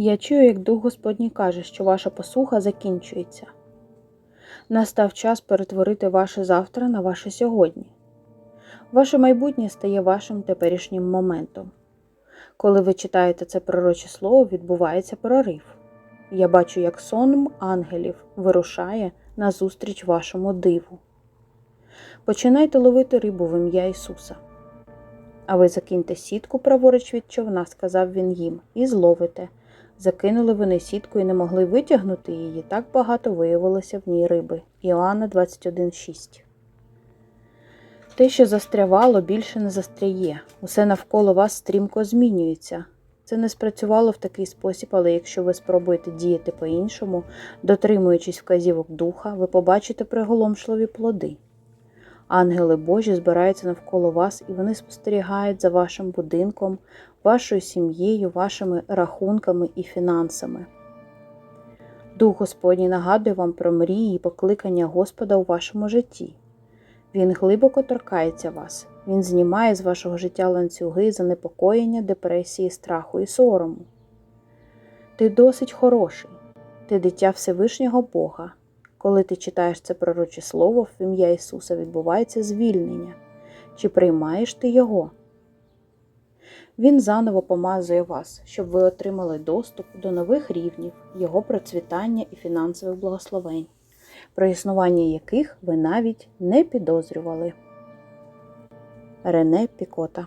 Я чую, як Дух Господній каже, що ваша посуха закінчується. Настав час перетворити ваше завтра на ваше сьогодні. Ваше майбутнє стає вашим теперішнім моментом. Коли ви читаєте це пророче слово, відбувається прорив. Я бачу, як сон ангелів вирушає назустріч вашому диву. Починайте ловити рибу в ім'я Ісуса. А ви закиньте сітку праворуч від човна, сказав він їм, і зловите. Закинули вони сітку і не могли витягнути її, так багато виявилося в ній риби. Іоанна 21,6 Те, що застрявало, більше не застряє. Усе навколо вас стрімко змінюється. Це не спрацювало в такий спосіб, але якщо ви спробуєте діяти по-іншому, дотримуючись вказівок духа, ви побачите приголомшливі плоди. Ангели Божі збираються навколо вас, і вони спостерігають за вашим будинком, вашою сім'єю, вашими рахунками і фінансами. Дух Господній нагадує вам про мрії і покликання Господа у вашому житті. Він глибоко торкається вас, Він знімає з вашого життя ланцюги занепокоєння, депресії, страху і сорому. Ти досить хороший, ти дитя Всевишнього Бога. Коли ти читаєш це пророче слово в ім'я Ісуса, відбувається звільнення. Чи приймаєш ти Його? Він заново помазує вас, щоб ви отримали доступ до нових рівнів, Його процвітання і фінансових благословень, про існування яких ви навіть не підозрювали. Рене Пікота